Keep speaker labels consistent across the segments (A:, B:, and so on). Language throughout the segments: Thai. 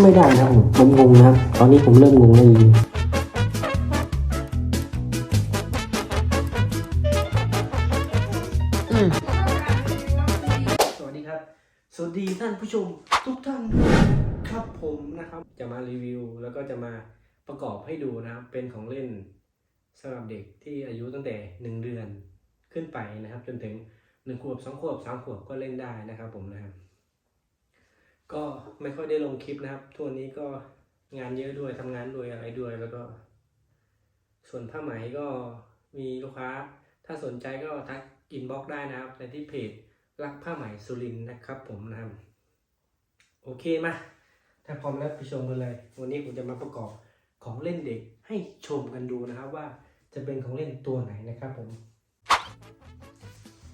A: ไม่ได้นะครับผมผมงงนะครับ ตอนนี้ผมเริ่มงงเลยสวัสดีครับ สวัสดีท่านผู้ชมทุกท่านด้วยครับผมนะครับ จะมารีวิวแล้วก็จะมาประกอบให้ดูนะครับเป็นของเล่นสำหรับเด็กที่อายุตั้งแต่หนึ่งเดือนขึ้นไปนะครับ จนถึงหนึ่งขวบสองขวบสามขวบก็เล่นได้นะครับผมนะครับ ก็ไม่ค่อยได้ลงคลิปนะครับทุกวันนี้ก็งานเยอะด้วยทำงานด้วยอะไรด้วยแล้วก็ ส่วนผ้าไหมก็มีลูกค้า ถ้าสนใจก็ทักอินบ็อกได้นะครับในที่เพจรักผ้าไหมสุรินทร์นะครับ ผมนะครับโอเคมาถ้าพร้อมแล้วไปชมกันเลย วันนี้ผมจะมาประกอบของเล่นเด็กให้ชมกันดูนะครับว่าจะเป็นของเล่นตัวไหนนะครับ ผม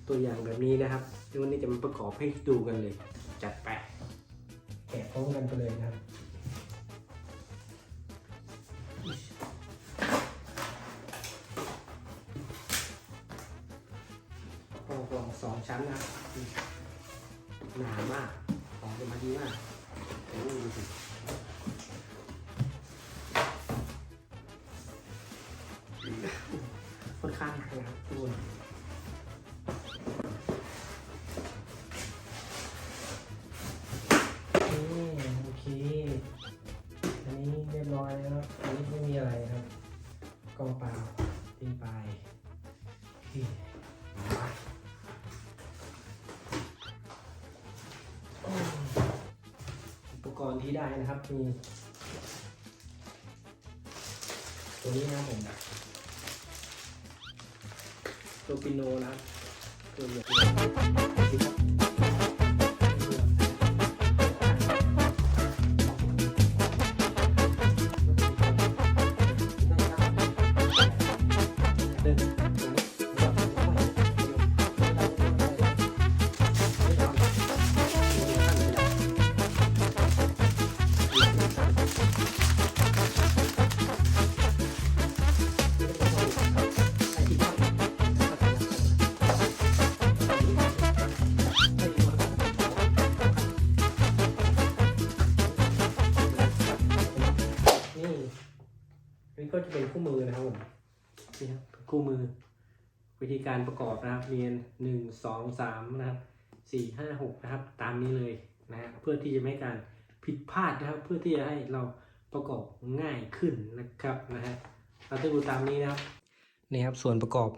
A: ตัวอย่างแบบนี้นะครับวันนี้จะมาประกอบให้ดูกันเลย จัดไป ร้อมกันไปเลยนะครับกองกล่องสองชั้นนะหนามากของจะมาดีมากโอ้ดูสิค่อนข้างนะครับทุกคน อุปกรณ์ที่ได้นะครับมีตัวนี้นะครับผมตัวปิโนนะครับตัวเหลือ มือนะครับผมนี่ครับคู่มือ วิธีการประกอบนะครับเรียนหนึ่งสองสามนะครับสี่ห้าหกนะครับ ตามนี้เลยนะฮะเพื่อที่จะไม่ให้การผิดพลาดนะครับ เพื่อที่จะให้เราประกอบง่ายขึ้นนะครับนะฮะเราจะดูตามนี้นะครับนี่ครับส่วนประกอบ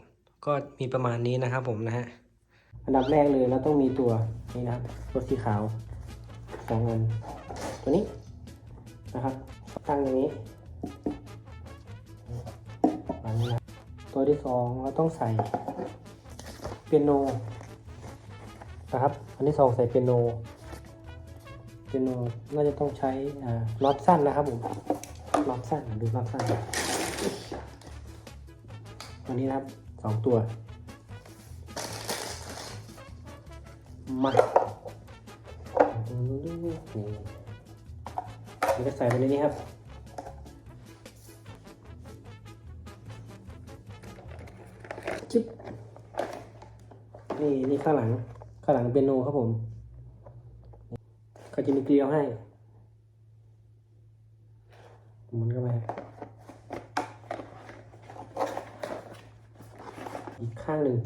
A: ก็มีประมาณนี้นะครับผมนะฮะอันดับแรกเลยเราต้องมีตัวนี้นะครับตัวสีขาวสองอันตัวนี้นะครับตั้งอย่างนี้ แบบนี้นะตัวที่สองเราต้องใส่เปียโนนะครับ อันที่สองใส่เปียโนเปียโนน่าจะต้องใช้อ่าน็อตสั้นนะครับผมน็อตสั้นดูน็อตสั้นอันนี้นะครับสองตัวมานี่นี่ก็ใส่ไปในนี้ครับ ชิปนี่นี่ข้างหลัง ข้างหลังเป็นโนครับผมเขาจะมีเกลียวให้หมุนเข้าไปอีกข้างหนึ่ง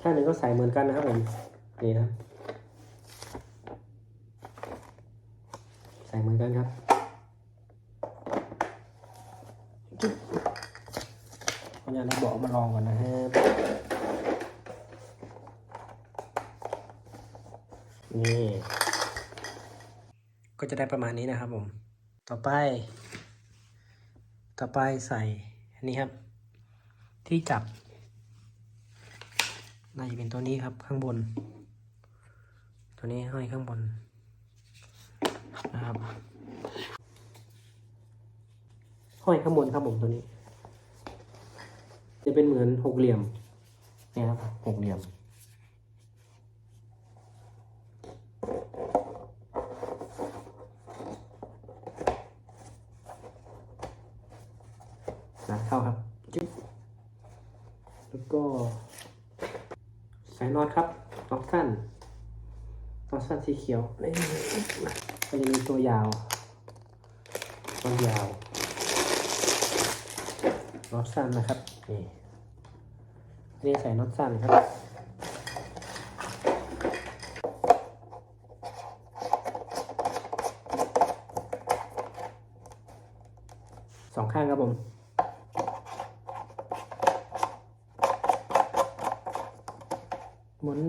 A: ข้างหนึ่งก็ใส่เหมือนกันนะครับผม นี่นะ ใส่เหมือนกันครับจุ๊บ ขออนุญาตเอาเบาะมาลองก่อนนะครับนี่ก็จะได้ประมาณนี้นะครับผม ต่อไป ต่อไปใส่อันนี้ครับ ที่จับน่าจะเป็นตัวนี้ครับข้างบน ตัวนี้ห้อยข้างบนนะครับห้อยข้างบนครับผมตัวนี้ จะเป็นเหมือนหกเหลี่ยมเนี่ยครับหกเหลี่ยม นะเข้าครับจึ๊บแล้วก็สายน็อตครับน็อตสั้นน็อตสั้นสีเขียวนี่สก็จะมีตัวยาวตัวยาว น็อตสั้นนะครับ นี่ันนี้ใส่น็อตสั้นครับ สองข้างครับผมหมุน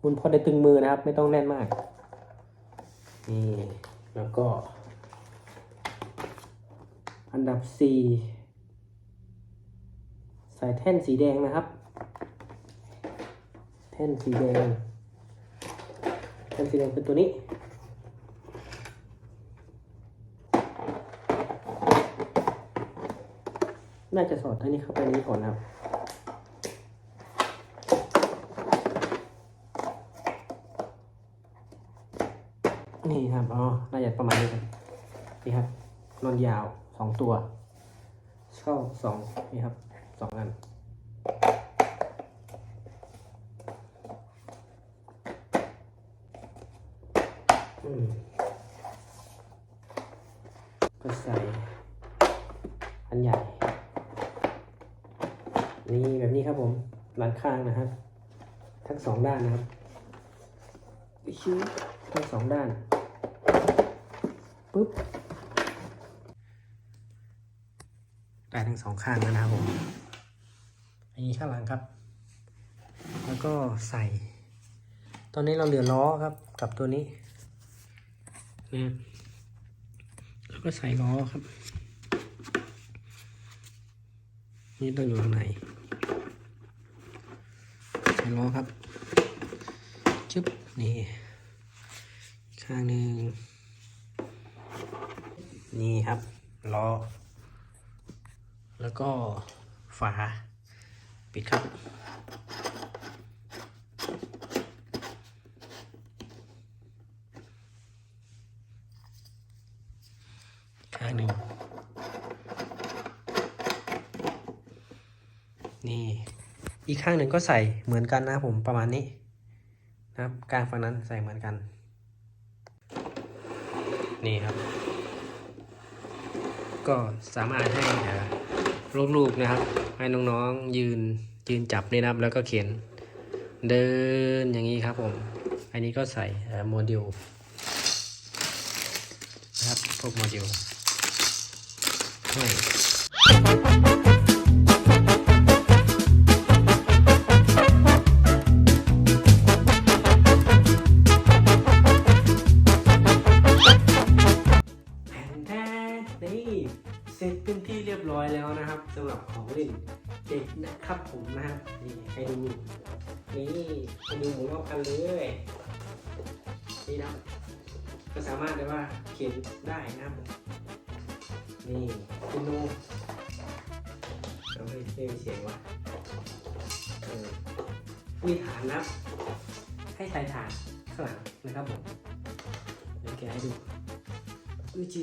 A: หมุนพอได้ตึงมือนะครับ ไม่ต้องแน่นมาก นี่ แล้วก็ อันดับสี่ ใส่แท่นสีแดงนะครับ แท่นสีแดง แท่นสีแดงคือตัวนี้ น่าจะสอดอันนี้เข้าไปนี้ก่อนนะครับนี่ครับ อ๋อ น่าจะประมาณนี้ครับนี่ครับนอนยาวสองตัว เข้าสองนี่ครับ สองอันอืมก็ใส่อันใหญ่ นี่แบบนี้ครับผมหลังข้างนะครับ ทั้งสองด้านนะครับชิ้ทั้งสองด้านปุ๊บได้ทั้งสองข้างแล้วนะครับผม อันนี้ข้างหลังครับ แล้วก็ใส่ ตอนนี้เราเหลือล้อครับกับตัวนี้นะแล้วก็ใส่ล้อครับ นี่ต้องอยู่ข้างในใส่ล้อครับชึบนี่ข้างหนึ่งนี่ครับล้อแล้วก็ฝา ปิดครับ ข้างหนึ่ง นี่ อีกข้างหนึ่งก็ใส่เหมือนกันนะผมประมาณนี้นะครับกลางฝั่งนั้นใส่เหมือนกัน นี่ครับ ก็สามารถให้เอ่อลูกๆนะครับ ให้น้องๆยืนยืนจับนี่นะครับ แล้วก็เขียนเดินอย่างนี้ครับผม อันนี้ก็ใส่โมเดลนะครับพวกโมเดลให้ นี่ให้ดูหมุนรอบกันเลยนี่นะก็สามารถเลยว่าเขียนได้นะครับผมนี่คุณดูเราไม่ได้เสียงว่ะมีฐานนะให้ใส่ฐานข้างหลังนะครับผมเดี๋ยวแกให้ดูอือจี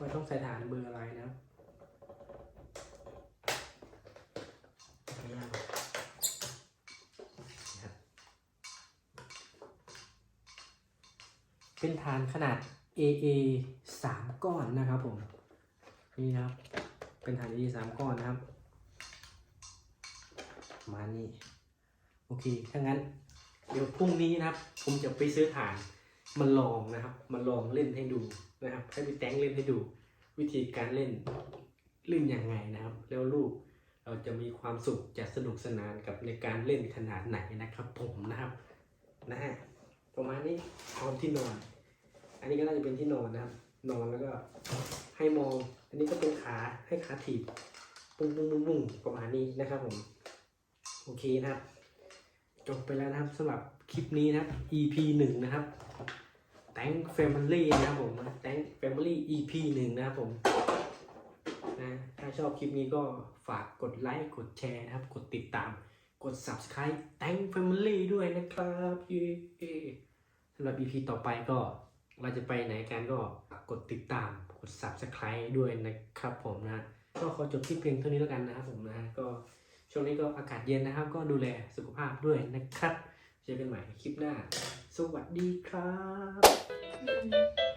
A: มันต้องใส่ฐานเบอร์อะไรนะครับไม่ยากหรอกนะครับ เป็นฐานขนาด AA สามก้อนนะครับผม นี่นะครับ เป็นฐาน AA สามก้อนนะครับ มานี้โอเค ถ้างั้น เดี๋ยวพรุ่งนี้นะครับ ผมจะไปซื้อฐานมาลองนะครับ มาลองเล่นให้ดูนะครับ ให้พี่แตงเล่นให้ดู วิธีการเล่นเล่นยังไงนะครับ แล้วลูกเราจะมีความสุขจะสนุกสนานกับในการเล่นขนาดไหนนะครับ ผมนะครับนะฮะ ประมาณนี้พร้อมที่นอน อันนี้ก็น่าจะเป็นที่นอนนะครับ นอนแล้วก็ให้มอง อันนี้ก็เป็นขาให้ขาถีบปุ้งปุ้งปุ้งปุ้งประมาณนี้นะครับผม โอเคนะครับ จบไปแล้วนะครับสำหรับคลิปนี้นะครับ EP หนึ่งนะครับ Thank Family นะครับผม Thank Family EP หนึ่งนะครับผมนะถ้าชอบคลิปนี้ก็ฝากกดไลค์ กดแชร์นะครับ กดติดตาม กด Subscribe Thank Family ด้วยนะครับเย้สำหรับ EP ต่อไปก็เราจะไปไหนกันก็กดติดตามกด Subscribe ด้วยนะครับผมนะ ก็ขอจบที่เพียงเท่านี้แล้วกันนะครับผมนะก็ช่วงนี้ก็อากาศเย็นนะครับ ก็ดูแลสุขภาพด้วยนะครับ เจอกันใหม่คลิปหน้า สวัสดีครับ